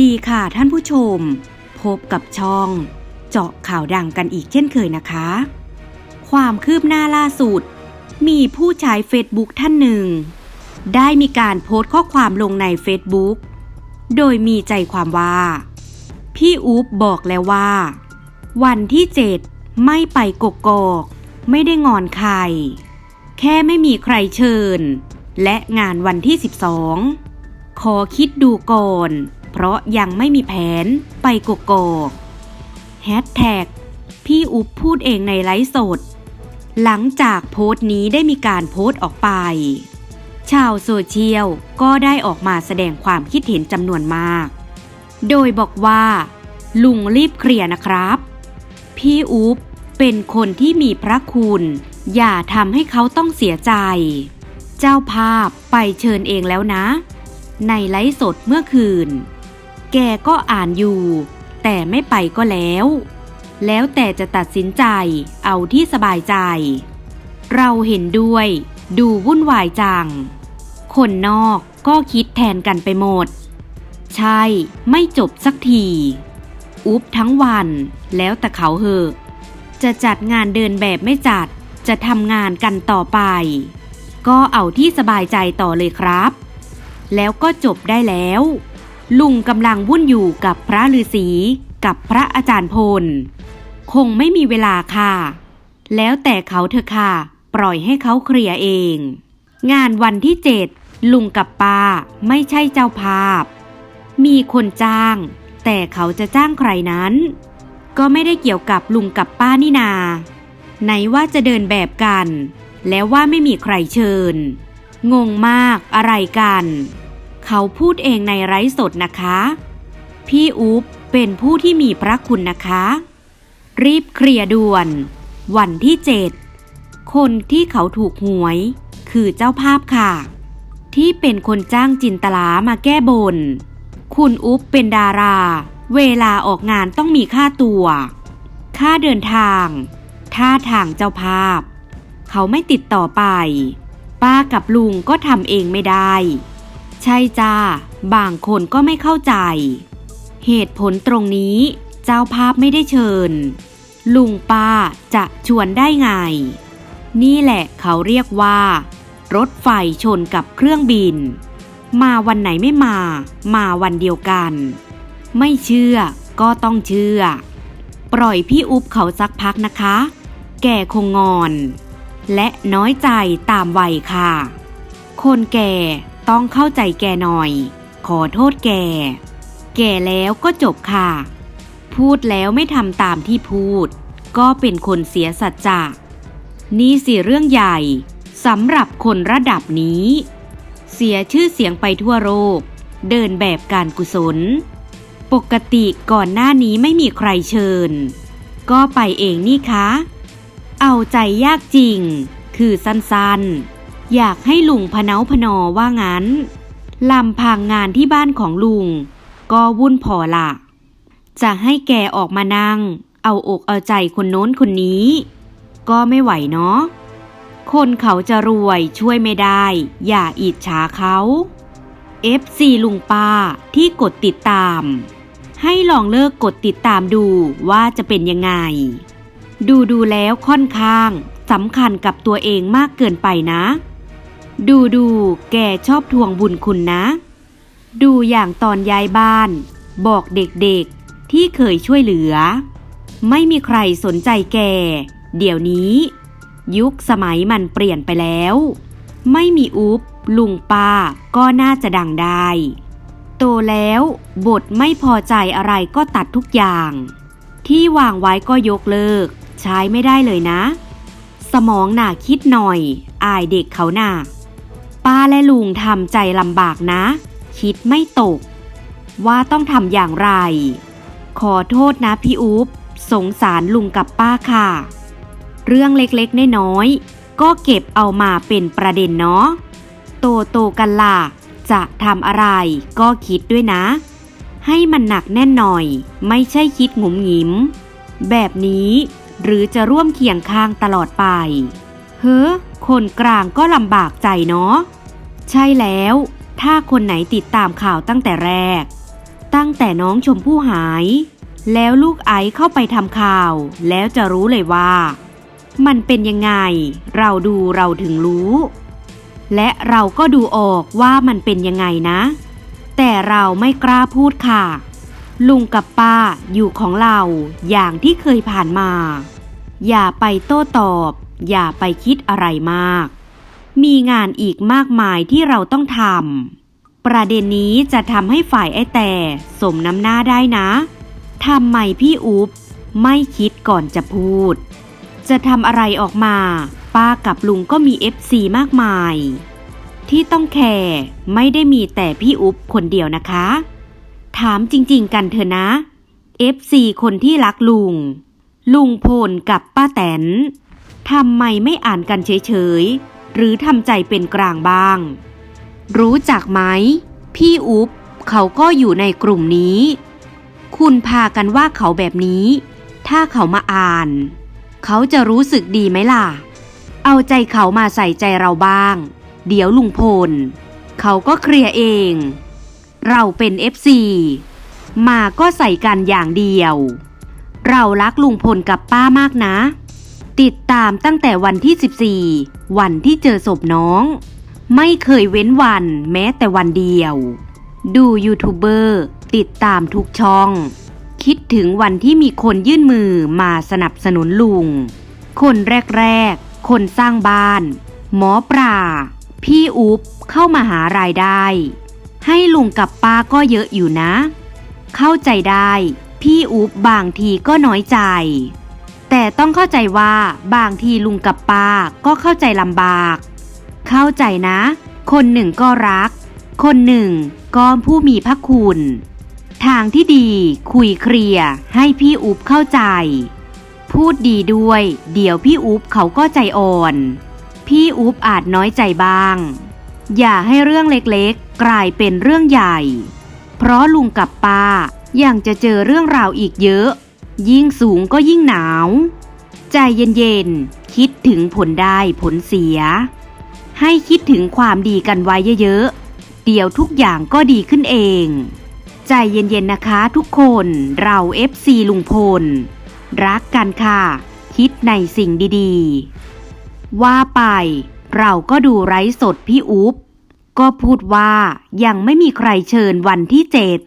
ดีค่ะท่านผู้ชม พบกับช่อง เจาะข่าวดังกันอีกเช่นเคยนะคะ ความคืบหน้าล่าสุด มีผู้ใช้เฟซบุ๊กท่านหนึ่ง ได้มีการโพสต์ข้อความลงในเฟซบุ๊กโดยมีใจความว่า พี่อุ๊บบอกแล้วว่า วันที่เจ็ดไม่ไปกกอกไม่ได้งอนใคร แค่ไม่มีใครเชิญ และงานวันที่ 12 ขอคิดดูก่อน เพราะยังไม่มีแผนไปกกอกแฮชแท็กพี่อุ๊บพูดเองในไลฟ์สด หลังจากโพสต์นี้ได้มีการโพสต์ออกไป ชาวโซเชียลก็ได้ออกมาแสดงความคิดเห็นจำนวนมาก โดยบอกว่า ลุงรีบเคลียร์นะครับ พี่อุ๊บเป็นคนที่มีพระคุณ อย่าทำให้เขาต้องเสียใจ เจ้าภาพไปเชิญเองแล้วนะ ในไลฟ์สดเมื่อคืน แกก็อ่านอยู่ แต่ไม่ไปก็แล้ว แล้วแต่จะตัดสินใจเอาที่สบายใจ เราเห็นด้วย ดูวุ่นวายจัง คนนอกก็คิดแทนกันไปหมด ใช่ ไม่จบสักที อุ๊บทั้งวันแล้วแต่เขาเหอะ จะจัดงานเดินแบบไม่จัด จะทำงานกันต่อไป ก็เอาที่สบายใจต่อเลยครับ แล้วก็จบได้แล้ว ลุงกำลังวุ่นอยู่กับพระฤาษีกับพระอาจารย์พล คงไม่มีเวลาค่ะ แล้วแต่เขาเถอะค่ะ ปล่อยให้เขาเคลียร์เอง งานวันที่เจ็ดลุงกับป้าไม่ใช่เจ้าภาพ มีคนจ้าง แต่เขาจะจ้างใครนั้น ก็ไม่ได้เกี่ยวกับลุงกับป้านี่นา ไหนว่าจะเดินแบบกัน แล้วว่าไม่มีใครเชิญ งงมากอะไรกัน เขาพูดเองในไร้สดนะคะ พี่อุ๊บเป็นผู้ที่มีพระคุณนะคะ รีบเคลียร์ด่วน วันที่เจ็ดคนที่เขาถูกหวย คือเจ้าภาพค่ะ ที่เป็นคนจ้างจินตลามาแก้บน คุณอุ๊บเป็นดารา เวลาออกงานต้องมีค่าตัว ค่าเดินทางท่าทางเจ้าภาพ เขาไม่ติดต่อไป ป้ากับลุงก็ทำเองไม่ได้ ใช่จ้า บางคนก็ไม่เข้าใจ เหตุผลตรงนี้ เจ้าภาพไม่ได้เชิญ ลุงป้าจะชวนได้ไง นี่แหละเขาเรียกว่า รถไฟชนกับเครื่องบิน มาวันไหนไม่มา มาวันเดียวกัน ไม่เชื่อก็ต้องเชื่อ ปล่อยพี่อุ๊บเขาสักพักนะคะ แก่คงงอน และน้อยใจตามวัยค่ะ คนแก่ ต้องเข้าใจแกหน่อย ขอโทษแก แก่แล้วก็จบค่ะ พูดแล้วไม่ทำตามที่พูด ก็เป็นคนเสียสัจจะนี่สิเรื่องใหญ่สำหรับคนระดับนี้ เสียชื่อเสียงไปทั่วโลกเดินแบบการกุศล ปกติก่อนหน้านี้ไม่มีใครเชิญ ก็ไปเองนี่คะ เอาใจยากจริง คือสั้นๆ อยากให้ลุงพเนาพนอว่างั้นลำพังงานที่บ้านของลุง ก็วุ่นพอละจะให้แกออกมานั่ง เอาอกเอาใจคนโน้นคนนี้ ก็ไม่ไหวเนาะคนเขาจะรวยช่วยไม่ได้ อย่าอิจฉาเขา FC ลุงป้าที่กดติดตาม ให้ลองเลิกกดติดตามดูว่าจะเป็นยังไง ดูดูแล้วค่อนข้างสำคัญกับตัวเองมากเกินไปนะ ดูดูแกชอบทวงบุญคุณนะ ดูอย่างตอนย้ายบ้าน บอกเด็กๆที่เคยช่วยเหลือ ไม่มีใครสนใจแก เดี๋ยวนี้ ยุคสมัยมันเปลี่ยนไปแล้ว ไม่มีอุ๊บลุงป้าก็น่าจะดังได้ โตแล้วบทไม่พอใจอะไรก็ตัดทุกอย่าง ที่วางไว้ก็ยกเลิก ใช้ไม่ได้เลยนะ สมองหนาคิดหน่อย อายเด็กเขาหน่า ป้าและลุงทำใจลำบากนะ คิดไม่ตก ว่าต้องทำอย่างไร ขอโทษนะพี่อุ๊บสงสารลุงกับป้าค่ะ เรื่องเล็กๆน้อยๆก็เก็บเอามาเป็นประเด็นเนาะโตโตๆกันล่ะ จะทำอะไรก็คิดด้วยนะ ให้มันหนักแน่นหน่อย ไม่ใช่คิดหงุมหงิม แบบนี้หรือจะร่วมเคียงข้างตลอดไป เฮ้อคนกลางก็ลำบากใจเนาะ ใช่แล้ว ถ้าคนไหนติดตามข่าวตั้งแต่แรก ตั้งแต่น้องชมพู่หาย แล้วลูกไอซ์เข้าไปทำข่าว แล้วจะรู้เลยว่า มันเป็นยังไง เราดูเราถึงรู้ และเราก็ดูออกว่ามันเป็นยังไงนะ แต่เราไม่กล้าพูดค่ะ ลุงกับป้าอยู่ของเราอย่างที่เคยผ่านมา อย่าไปโต้ตอบ อย่าไปคิดอะไรมาก มีงานอีกมากมายที่เราต้องทำ ประเด็นนี้จะทำให้ฝ่ายไอ้แต่สมน้ำหน้าได้นะทำไมพี่อุ๊บไม่คิดก่อนจะพูด จะทำอะไรออกมา ป้ากับลุงก็มี FC มากมาย ที่ต้องแคร์ไม่ได้มีแต่พี่อุ๊บคนเดียวนะคะ ถามจริงๆกันเถอะนะ FC คนที่รักลุง ลุงพลกับป้าแตนทำไมไม่อ่านกันเฉยๆ หรือทำใจเป็นกลางบ้าง รู้จักไหม พี่อุ๊บเขาก็อยู่ในกลุ่มนี้ คุณพากันว่าเขาแบบนี้ ถ้าเขามาอ่าน เขาจะรู้สึกดีไหมล่ะ เอาใจเขามาใส่ใจเราบ้าง เดี๋ยวลุงพล เขาก็เคลียร์เอง เราเป็น FC มาก็ใส่กันอย่างเดียว เรารักลุงพลกับป้ามากนะ ติดตามตั้งแต่วันที่ 14 วันที่เจอศพน้อง ไม่เคยเว้นวันแม้แต่วันเดียว ดูยูทูบเบอร์ติดตามทุกช่อง คิดถึงวันที่มีคนยื่นมือมาสนับสนุนลุง คนแรกๆ คนสร้างบ้าน หมอปลาพี่อุ๊บเข้ามาหารายได้ ให้ลุงกับป้าก็เยอะอยู่นะ เข้าใจได้ พี่อุ๊บบางทีก็น้อยใจ แต่ต้องเข้าใจว่าบางทีลุงกับป้าก็เข้าใจลำบาก เข้าใจนะ คนหนึ่งก็รัก คนหนึ่งก็ผู้มีพระคุณ ทางที่ดีคุยเคลียร์ให้พี่อุ๊บเข้าใจ พูดดีด้วย เดี๋ยวพี่อุ๊บเขาก็ใจอ่อน พี่อุ๊บอาจน้อยใจบ้าง อย่าให้เรื่องเล็กๆ กลายเป็นเรื่องใหญ่ เพราะลุงกับป้ายังจะเจอเรื่องราวอีกเยอะ ยิ่งสูงก็ยิ่งหนาว ใจเย็นๆ คิดถึงผลได้ผลเสีย ให้คิดถึงความดีกันไว้เยอะๆ เดี๋ยวทุกอย่างก็ดีขึ้นเอง ใจเย็นๆนะคะทุกคนเรา FC ลุงพล รักกันค่ะ คิดในสิ่งดีๆ ว่าไป เราก็ดูไร้สดพี่อุ๊บก็พูดว่ายังไม่มีใครเชิญวันที่เจ็ด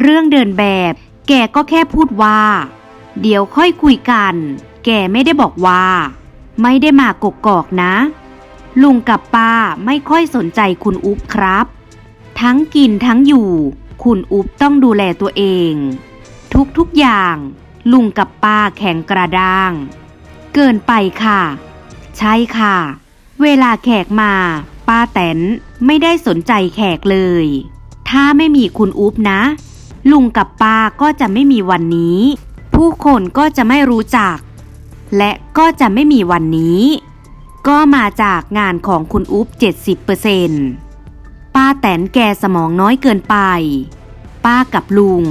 เรื่องเดินแบบแกก็แค่พูดว่า เดี๋ยวค่อยคุยกัน แกไม่ได้บอกว่า ไม่ได้มากกกอกนะ ลุงกับป้าไม่ค่อยสนใจคุณอุ๊บครับ ทั้งกินทั้งอยู่ คุณอุ๊บต้องดูแลตัวเอง ทุกๆอย่าง ลุงกับป้าแข็งกระด้าง เกินไปค่ะ ใช่ค่ะ เวลาแขกมา ป้าแตนไม่ได้สนใจแขกเลย ถ้าไม่มีคุณอุ๊บนะ ลุงกับป้าก็จะไม่มีวันนี้ ผู้คนก็จะไม่รู้จัก และก็จะไม่มีวันนี้ ก็มาจากงานของคุณอุ๊บ70%ป้าแตนแกสมองน้อยเกินไป ป้ากับลุง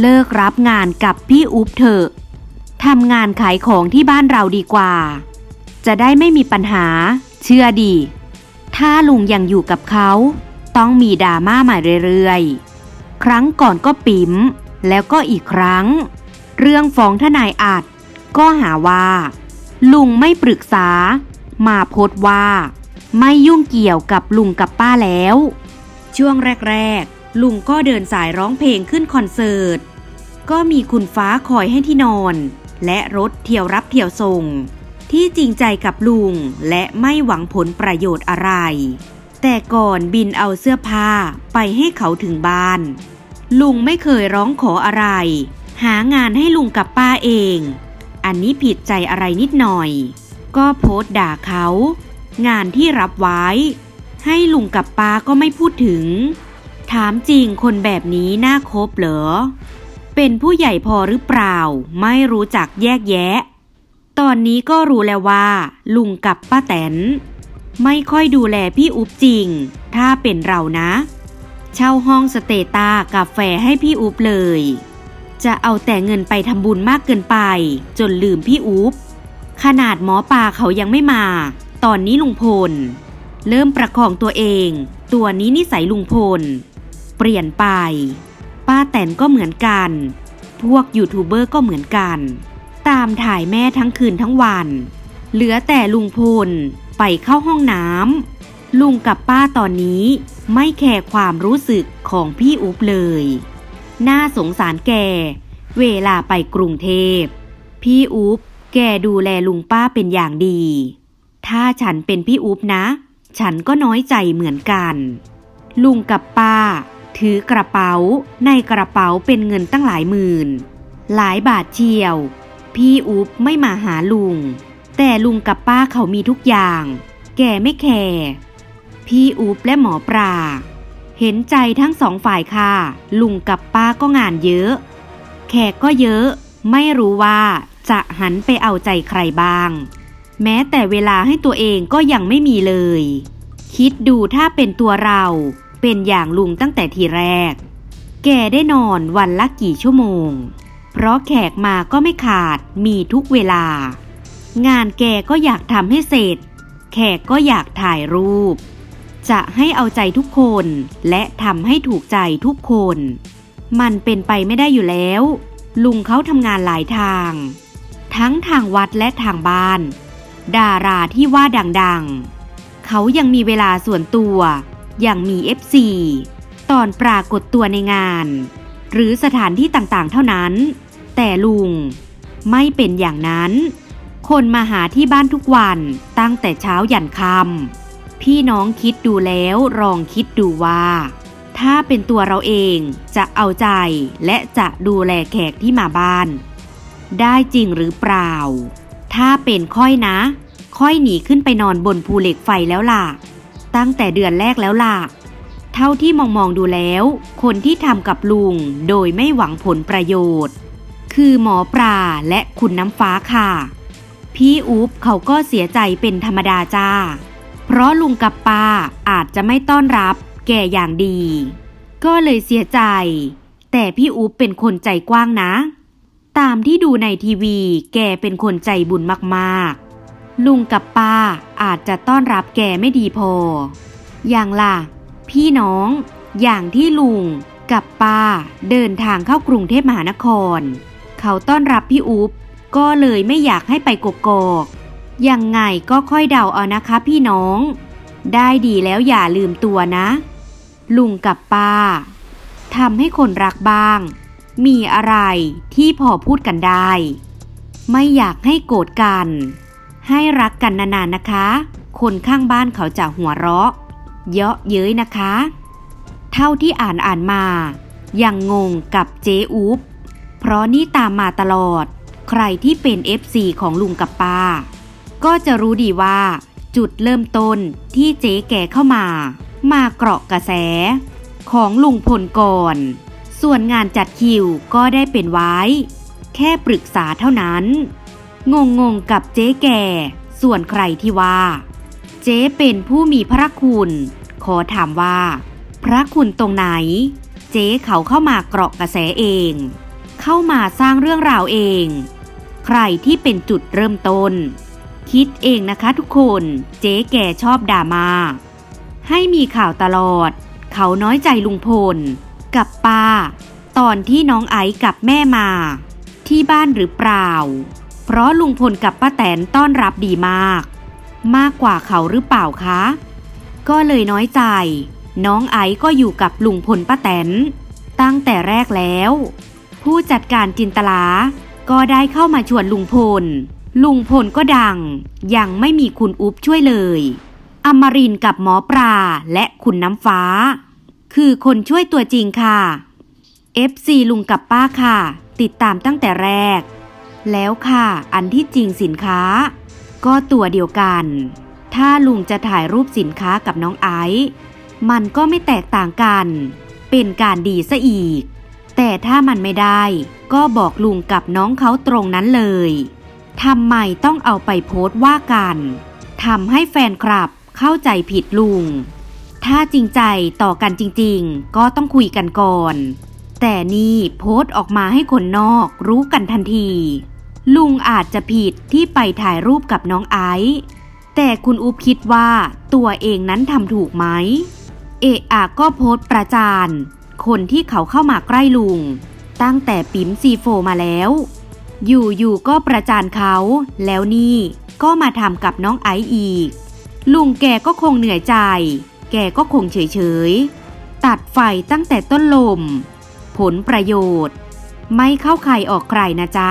เลิกรับงานกับพี่อุ๊บเถอะทำงานขายของที่บ้านเราดีกว่า จะได้ไม่มีปัญหา เชื่อดี ถ้าลุงยังอยู่กับเขา ต้องมีดราม่าใหม่เรื่อยๆ ครั้งก่อนก็ปิ๋มแล้วก็อีกครั้ง เรื่องฟ้องทนายอัดก็หาว่า ลุงไม่ปรึกษา มาโพสว่า ไม่ยุ่งเกี่ยวกับลุงกับป้าแล้ว ช่วงแรก ๆ ลุงก็เดินสายร้องเพลงขึ้นคอนเสิร์ต ก็มีคุณฟ้าคอยให้ที่นอน และรถเที่ยวรับเที่ยวส่ง ที่จริงใจกับลุงและไม่หวังผลประโยชน์อะไร แต่ก่อนบินเอาเสื้อผ้าไปให้เขาถึงบ้าน ลุงไม่เคยร้องขออะไร หางานให้ลุงกับป้าเอง อันนี้ผิดใจอะไรนิดหน่อย ก็โพสต์ด่าเขา งานที่รับไว้ ให้ลุงกับป้าก็ไม่พูดถึง ถามจริงคนแบบนี้น่าคบเหรอ เป็นผู้ใหญ่พอหรือเปล่า ไม่รู้จักแยกแยะ ตอนนี้ก็รู้แล้วว่า ลุงกับป้าแตน ไม่ค่อยดูแลพี่อุ๊บจริง ถ้าเป็นเรานะ เช่าห้องสเตตากาแฟให้พี่อุ๊บเลย จะเอาแต่เงินไปทำบุญมากเกินไป จนลืมพี่อุ๊บขนาดหมอปลาเขายังไม่มา ตอนนี้ลุงพล เริ่มประคองตัวเอง ตัวนี้นิสัยลุงพล เปลี่ยนไป ป้าแตนก็เหมือนกัน พวกยูทูบเบอร์ก็เหมือนกัน ตามถ่ายแม่ทั้งคืนทั้งวัน เหลือแต่ลุงพลไปเข้าห้องน้ำลุงกับป้าตอนนี้ไม่แคร์ความรู้สึกของพี่อุ๊บเลย น่าสงสารแก เวลาไปกรุงเทพ พี่อุ๊บแกดูแลลุงป้าเป็นอย่างดี ถ้าฉันเป็นพี่อุ๊บนะ ฉันก็น้อยใจเหมือนกัน ลุงกับป้า ถือกระเป๋า ในกระเป๋าเป็นเงินตั้งหลายหมื่น หลายบาทเชียว พี่อุ๊บไม่มาหาลุง แต่ลุงกับป้าเขามีทุกอย่าง แกไม่แคร์ พี่อุ๊บและหมอปลา เห็นใจทั้งสองฝ่ายค่ะ ลุงกับป้าก็งานเยอะ แขกก็เยอะ ไม่รู้ว่าจะหันไปเอาใจใครบ้าง แม้แต่เวลาให้ตัวเองก็ยังไม่มีเลย คิดดูถ้าเป็นตัวเรา เป็นอย่างลุงตั้งแต่ทีแรก แกได้นอนวันละกี่ชั่วโมง เพราะแขกมาก็ไม่ขาดมีทุกเวลา งานแกก็อยากทำให้เสร็จ แขกก็อยากถ่ายรูป จะให้เอาใจทุกคน และทำให้ถูกใจทุกคน มันเป็นไปไม่ได้อยู่แล้ว ลุงเขาทำงานหลายทาง ทั้งทางวัดและทางบ้าน ดาราที่ว่าดังๆ เขายังมีเวลาส่วนตัวอย่างมี FC ตอนปรากฏตัวในงาน หรือสถานที่ต่างๆ เท่านั้น แต่ลุงไม่เป็นอย่างนั้น คนมาหาที่บ้านทุกวันตั้งแต่เช้ายันค่ำ พี่น้องคิดดูแล้วลองคิดดูว่า ถ้าเป็นตัวเราเองจะเอาใจและจะดูแลแขกที่มาบ้าน ได้จริงหรือเปล่า ถ้าเป็นค่อยนะ ค่อยหนีขึ้นไปนอนบนภูเหล็กไฟแล้วล่ะ ตั้งแต่เดือนแรกแล้วล่ะ เท่าที่มองมองดูแล้ว คนที่ทำกับลุงโดยไม่หวังผลประโยชน์ คือหมอปลาและคุณน้ำฟ้าค่ะ พี่อุ๊บเขาก็เสียใจเป็นธรรมดาจ้า เพราะลุงกับป้าอาจจะไม่ต้อนรับแกอย่างดี ก็เลยเสียใจ แต่พี่อุ๊บเป็นคนใจกว้างนะ ตามที่ดูในทีวี แกเป็นคนใจบุญมากๆ ลุงกับป้าอาจจะต้อนรับแกไม่ดีพอ อย่างล่ะ พี่น้อง อย่างที่ลุงกับป้าเดินทางเข้ากรุงเทพมหานคร เขาต้อนรับพี่อุ๊บก็เลยไม่อยากให้ไปกกอก ยังไงก็ค่อยเดาเอานะคะพี่น้อง ได้ดีแล้วอย่าลืมตัวนะ ลุงกับป้าทำให้คนรักบ้าง มีอะไรที่พอพูดกันได้ ไม่อยากให้โกรธกัน ให้รักกันนานๆนะคะ คนข้างบ้านเขาจะหัวเราะ เยาะเย้ยนะคะ เท่าที่อ่านอ่านมา ยังงงกับเจ๊อุ๊บเพราะนี่ตามมาตลอด ใครที่เป็น FC ของลุงกับป้า ก็จะรู้ดีว่า จุดเริ่มต้นที่เจ๊แกเข้ามา มาเกราะกระแส ของลุงพลก่อน ส่วนงานจัดคิวก็ได้เป็นไว้ แค่ปรึกษาเท่านั้น งงงกับเจ๊แก่ ส่วนใครที่ว่า เจ๊เป็นผู้มีพระคุณ ขอถามว่า พระคุณตรงไหน เจ๊เขาเข้ามาเกราะกระแสเอง เข้ามาสร้างเรื่องราวเอง ใครที่เป็นจุดเริ่มต้น คิดเองนะคะทุกคนเจ๊แก่ชอบด่ามา ให้มีข่าวตลอด เขาน้อยใจลุงพล กับป้า ตอนที่น้องไอซ์กับแม่มา ที่บ้านหรือเปล่า เพราะลุงพลกับป้าแตนต้อนรับดีมาก มากกว่าเขาหรือเปล่าคะ ก็เลยน้อยใจ น้องไอซ์ก็อยู่กับลุงพลป้าแตน ตั้งแต่แรกแล้ว ผู้จัดการจินตลา ก็ได้เข้ามาชวนลุงพล ลุงพลก็ดัง ยังไม่มีคุณอุ๊บช่วยเลย อมรินกับหมอปลาและคุณน้ำฟ้า คือคนช่วยตัวจริงค่ะ FC ลุงกับป้าค่ะ ติดตามตั้งแต่แรก แล้วค่ะ อันที่จริงสินค้า ก็ตัวเดียวกัน ถ้าลุงจะถ่ายรูปสินค้ากับน้องไอซ์มันก็ไม่แตกต่างกัน เป็นการดีซะอีก แต่ถ้ามันไม่ได้ ก็บอกลุงกับน้องเขาตรงนั้นเลย ทำไมต้องเอาไปโพสต์ว่ากันทำให้แฟนคลับเข้าใจผิดลุง ถ้าจริงใจต่อกันจริงๆ ก็ต้องคุยกันก่อน แต่นี่โพสต์ออกมาให้คนนอกรู้กันทันที ลุงอาจจะผิดที่ไปถ่ายรูปกับน้องไอซ์แต่คุณอุ๊บคิดว่าตัวเองนั้นทำถูกไหม เอะอะก็โพสต์ประจาน คนที่เขาเข้ามาใกล้ลุง ตั้งแต่ปิ๋มซีโฟมาแล้ว อยู่ๆก็ประจานเขา แล้วนี่ก็มาทำกับน้องไอซ์อีก ลุงแกก็คงเหนื่อยใจ แกก็คงเฉยๆ ตัดไฟตั้งแต่ต้นลม ผลประโยชน์ ไม่เข้าใครออกใครนะจ๊ะ